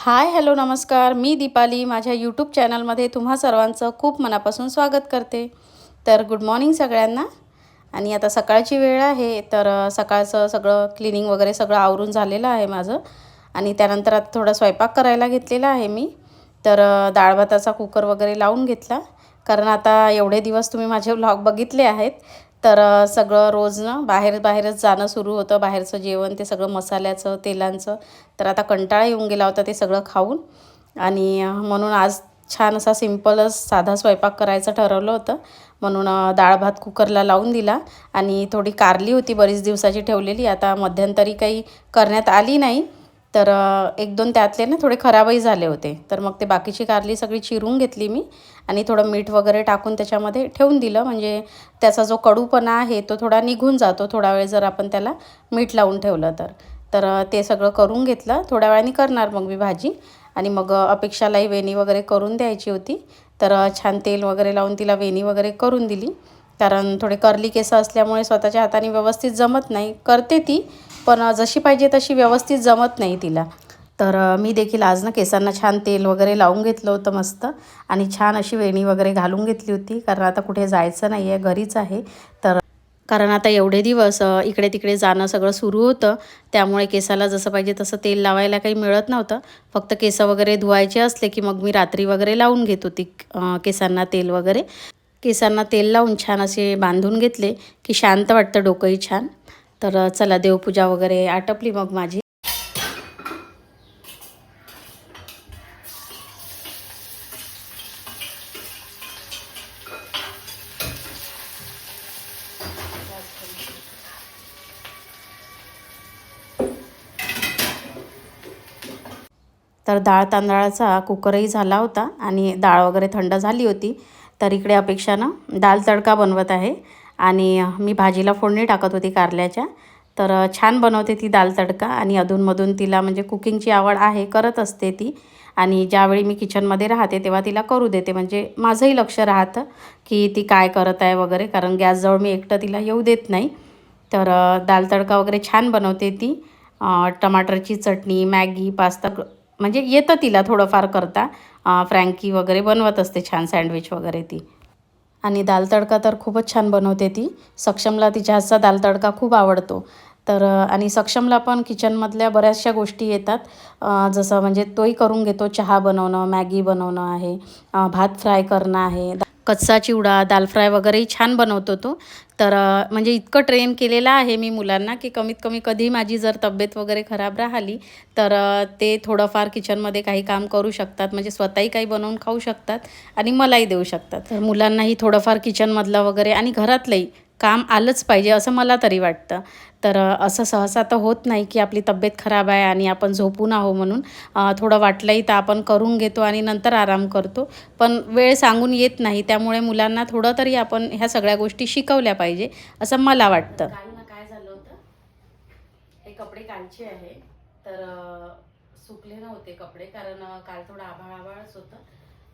Hi hello नमस्कार. मी दीपाली. माझ्या YouTube चॅनलमध्ये तुम्हा सर्वांचं खूप मनापासून स्वागत करते. तर गुड मॉर्निंग सगळ्यांना. आणि आता सकाळची वेळ आहे तर सकाळचं सगळं क्लिनिंग वगैरे सगळं आवरून झालेलं आहे माझं. आणि त्यानंतर आता थोडा स्वयंपाक करायला घेतलेला आहे मी. तर डाळ भाताचा कुकर वगैरे लावून घेतला. कारण आता एवढे दिवस तुम्ही माझे व्लॉग बघितले आहेत. तर सगळं रोज ना बाहेर बाहेरच जाणं सुरू होतं. बाहेरचं जेवण ते सगळं मसाल्याचं तेलांचं. तर आता कंटाळा येऊन गेला होता ते सगळं खाऊन. आणि म्हणून आज छान असा सिम्पलच साधा स्वयंपाक करायचं ठरवलं होतं. म्हणून डाळ भात कुकरला लावून दिला. आणि थोडी कारली होती बरीच दिवसाची ठेवलेली. आता मध्यंतरी काही करण्यात आली नाही. तर एक दोन त्यातले ना थोडे खराबही झाले होते. तर मग ते बाकीची कारली सगळी चिरून घेतली मी आणि थोडं मीठ वगैरे टाकून त्याच्यामध्ये ठेवून दिलं. म्हणजे त्याचा जो कडूपणा आहे तो थोडा निघून जातो थोडा वेळ जर आपण त्याला मीठ लावून ठेवलं तर. तर ते सगळं करून घेतलं. थोड्या वेळाने करणार मग मी भाजी आणि मग अपेक्षालाही वेणी वगैरे करून द्यायची होती. तर छान तेल वगैरे लावून तिला वेणी वगैरे करून दिली. कारण थोडे कर्ली केस असल्यामुळे स्वतःच्या हाताने व्यवस्थित जमत नाही. करते ती पण जशी पाहिजे तशी व्यवस्थित जमत नाही तिला. तर मी देखील आज ना केसांना छान तेल वगैरे लावून घेतलं होतं मस्त. आणि छान अशी वेणी वगैरे घालून घेतली होती. कारण आता कुठे जायचं नाही आहे घरीच आहे. तर कारण आता एवढे दिवस इकडे तिकडे जाणं सगळं सुरू होतं. त्यामुळे केसाला जसं पाहिजे तसं तेल लावायला काही मिळत नव्हतं. फक्त केस वगैरे धुवायचे असले की मग मी रात्री वगैरे लावून घेत होती केसांना तेल वगैरे. केसांना तेल लावून छान असे बांधून घेतले की शांत वाटतं डोकंही छान. तर चला देवपूजा वगैरे आटपली मग माझी. तर डाळ तांदळाचा कुकरही झाला होता आणि डाळ वगैरे थंड झाली होती. तर इकडे अपेक्षानं दाल तडका बनवत आहे. आणि मी भाजीला फोडणी टाकत होती कारल्याच्या. तर छान बनवते ती दाल तडका आणि अधूनमधून तिला म्हणजे कुकिंगची आवड आहे करत असते ती. आणि ज्यावेळी मी किचनमध्ये राहते तेव्हा तिला करू देते. म्हणजे माझंही लक्ष राहतं की ती काय करत आहे वगैरे कारण गॅसजवळ मी एकटं तिला येऊ देत नाही. तर दाल तडका वगैरे छान बनवते ती. टमाटरची चटणी मॅगी पास्ता म्हणजे येतं तिला थोडंफार करता. फ्रँकी वगैरे बनवत असते छान सँडविच वगैरे ती. आणि दाल तडका तर खूपच छान बनवते ती. सक्षमला तिच्या हातचा दाल तडका खूप आवडतो. तर आणि सक्षमला पण किचनमधल्या बऱ्याचशा गोष्टी येतात. जसं म्हणजे तोही करून घेतो चहा बनवणं मॅगी बनवणं आहे भात फ्राय करणं आहे. दा- कच्चा चिवडा दाल फ्राय वगैरेही छान बनवतो तो तर म्हणजे इतकं ट्रेन केलेलं आहे मी मुलांना की कमीत कमी कधी माझी जर तब्येत वगैरे खराब राहिली तर ते थोडंफार किचनमध्ये काही काम करू शकतात. म्हणजे स्वतःही काही बनवून खाऊ शकतात आणि मलाही देऊ शकतात. तर मुलांनाही थोडंफार किचनमधलं वगैरे आणि घरातलंही काम आलंच पाहिजे असं मला तरी वाटतं. तर असं सहसा तर होत नाही की आपली तब्येत खराब आहे आणि आपण झोपून आहो म्हणून थोडं वाटलंही तर आपण करून घेतो आणि नंतर आराम करतो. पण वेळ सांगून येत नाही त्यामुळे मुलांना थोडं तरी आपण ह्या सगळ्या गोष्टी शिकवल्या पाहिजे असं मला वाटतं. काय झालं होतं? हे कपडे कालचे आहे तर सुकले नव्हते कपडे कारण काल थोडं आभाळ आभाळच होतं.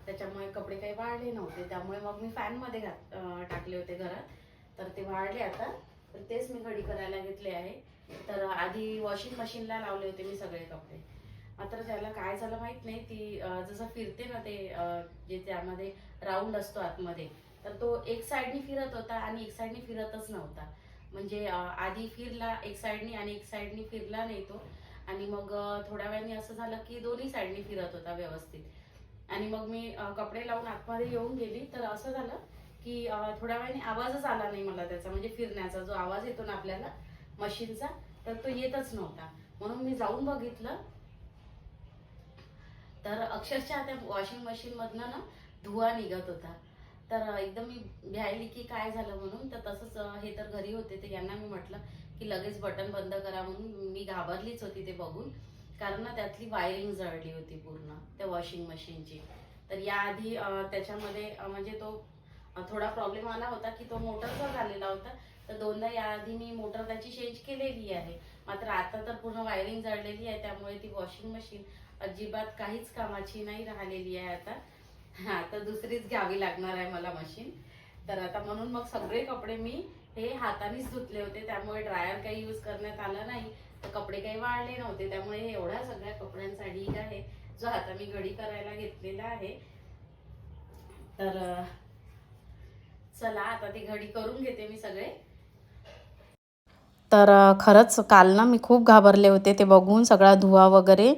त्याच्यामुळे कपडे काही वाळले नव्हते त्यामुळे मग मी फॅनमध्ये घात टाकले होते घरात. तर ते वाढले आता. तर तेच मी घडी करायला घेतले आहे. तर आधी वॉशिंग मशीनला लावले होते मी सगळे कपडे. मात्र त्याला काय झालं माहीत नाही. ती जसं फिरते ना ते जे त्यामध्ये राऊंड असतो आतमध्ये तर तो एक साईडनी फिरत होता आणि एक साईडनी फिरतच नव्हता. म्हणजे आधी फिरला एक साईडनी आणि एक साईडनी फिरला नाही तो. आणि मग थोड्या वेळाने असं झालं की दोन्ही साईडनी फिरत होता व्यवस्थित. आणि मग मी कपडे लावून आतमध्ये येऊन गेली. तर असं झालं की थोड्या वेळाने आवाजच आला नाही मला त्याचा म्हणजे फिरण्याचा जो आवाज येतो ना आपल्याला मशीनचा तर तो येतच नव्हता. म्हणून मी जाऊन बघितलं. तर अक्षरशः त्या वॉशिंग मशीन मधनं ना धुवा निघत होता. तर एकदम मी भ्यायली की काय झालं म्हणून तर तसंच हे तर घरी होते तर यांना मी म्हटलं की लगेच बटन बंद करा म्हणून मी घाबरलीच होती ते बघून. कारण ना त्यातली वायरिंग जळली होती पूर्ण त्या वॉशिंग मशीनची. तर याआधी त्याच्यामध्ये म्हणजे तो थोडा प्रॉब्लेम आला होता की तो मोटरचा झालेला होता. तर दोनदा याआधी मी मोटर त्याची चेंज केलेली आहे. मात्र आता तर पूर्ण वायरिंग जळलेली आहे त्यामुळे ती वॉशिंग मशीन अजिबात काहीच कामाची नाही राहिलेली आहे आता. हा तर दुसरीच घ्यावी लागणार आहे मला मशीन तर आता म्हणून मग सगळे कपडे मी हे हातानेच धुतले होते. त्यामुळे ड्रायर काही यूज करण्यात आला नाही. तर कपडे काही वाळले नव्हते. त्यामुळे हे एवढ्या सगळ्या कपड्यांचा ढीग आहे जो आता मी घडी करायला घेतलेला आहे. तर चला आता ती घडी करून घेते मी सगळे. तर खरंच काल ना मी खूप घाबरले होते ते बघून सगळा धुवा वगैरे.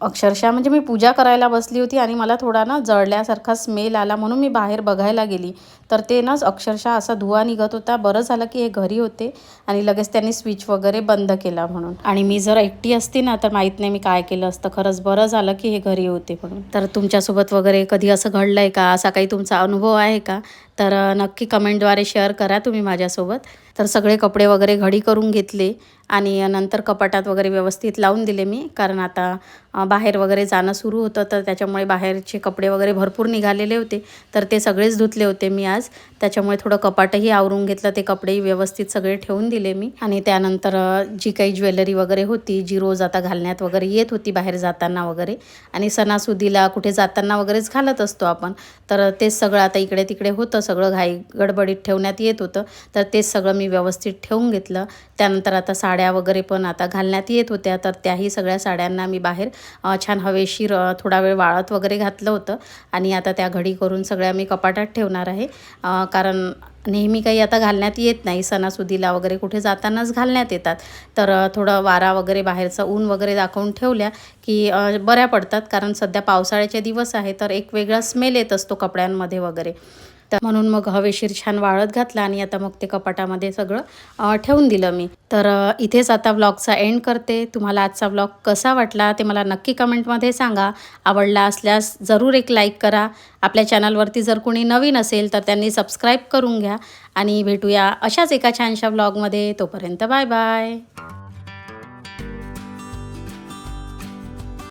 अक्षरशः म्हणजे मी पूजा करायला बसली होती आणि मला थोडा ना जळल्यासारखा स्मेल आला म्हणून मी बाहेर बघायला गेली. तर ते ना अक्षरशः असा धुवा निघत होता बरं झालं की हे घरी होते आणि लगेच त्यांनी स्विच वगैरे बंद केला म्हणून. आणि मी जर एकटी असती ना तर माहीत नाही मी काय केलं असतं. खरंच बरं झालं की हे घरी होते म्हणून. तर तुमच्यासोबत वगैरे कधी असं घडलं आहे का? असा काही तुमचा अनुभव आहे का? तर नक्की कमेंटद्वारे शेअर करा तुम्ही माझ्यासोबत. तर सगळे कपडे वगैरे घडी करून घेतले आणि नंतर कपाटात वगैरे व्यवस्थित लावून दिले मी. कारण आता बाहेर वगैरे जाणं सुरू होतं तर त्याच्यामुळे बाहेरचे कपडे वगैरे भरपूर निघालेले होते. तर ते सगळेच धुतले होते मी आज. त्याच्यामुळे थोडं कपाटही आवरून घेतलं ते कपडेही व्यवस्थित सगळे ठेवून दिले मी. आणि त्यानंतर जी काही ज्वेलरी वगैरे होती जी रोज आता घालण्यात वगैरे येत होती बाहेर जाताना वगैरे आणि सणासुदीला कुठे जाताना वगैरेच घालत असतो आपण तर तेच सगळं आता इकडे तिकडे होतं सगळं घाई गडबडीत ठेवण्यात येत होतं. तर तेच सगळं मी व्यवस्थित ठेवून घेतलं. त्यानंतर आता साड्या वगैरे पण आता घालण्यात येत होत्या तर त्याही सगळ्या साड्यांना मी बाहेर छान हवेशीर थोडा वेळ वाळत वगैरे घातलं होतं. आणि आता त्या घडी करून सगळ्या मी कपाटात ठेवणार आहे. कारण नेहमी काही आता घालण्यात येत नाही. सणासुदीला वगैरे कुठे जातानाच घालण्यात येतात. तर थोडं वारा वगैरे बाहेरचा ऊन वगैरे दाखवून ठेवल्या की बऱ्या पडतात. कारण सध्या पावसाळ्याचे दिवस आहे तर एक वेगळा स्मेल येत असतो कपड्यांमध्ये वगैरे. तर म्हणून मग हवेशीर छान वाळत घातला आणि आता मग ते कपाटामध्ये सगळं ठेवून दिलं मी. तर इथेच आता ब्लॉगचा एंड करते. तुम्हाला आजचा ब्लॉग कसा वाटला ते मला नक्की कमेंटमध्ये सांगा. आवडला असल्यास जरूर एक लाईक करा. आपल्या चॅनलवरती जर कोणी नवीन असेल तर त्यांनी सबस्क्राईब करून घ्या. आणि भेटूया अशाच एका छानशा ब्लॉगमध्ये. तोपर्यंत बाय बाय.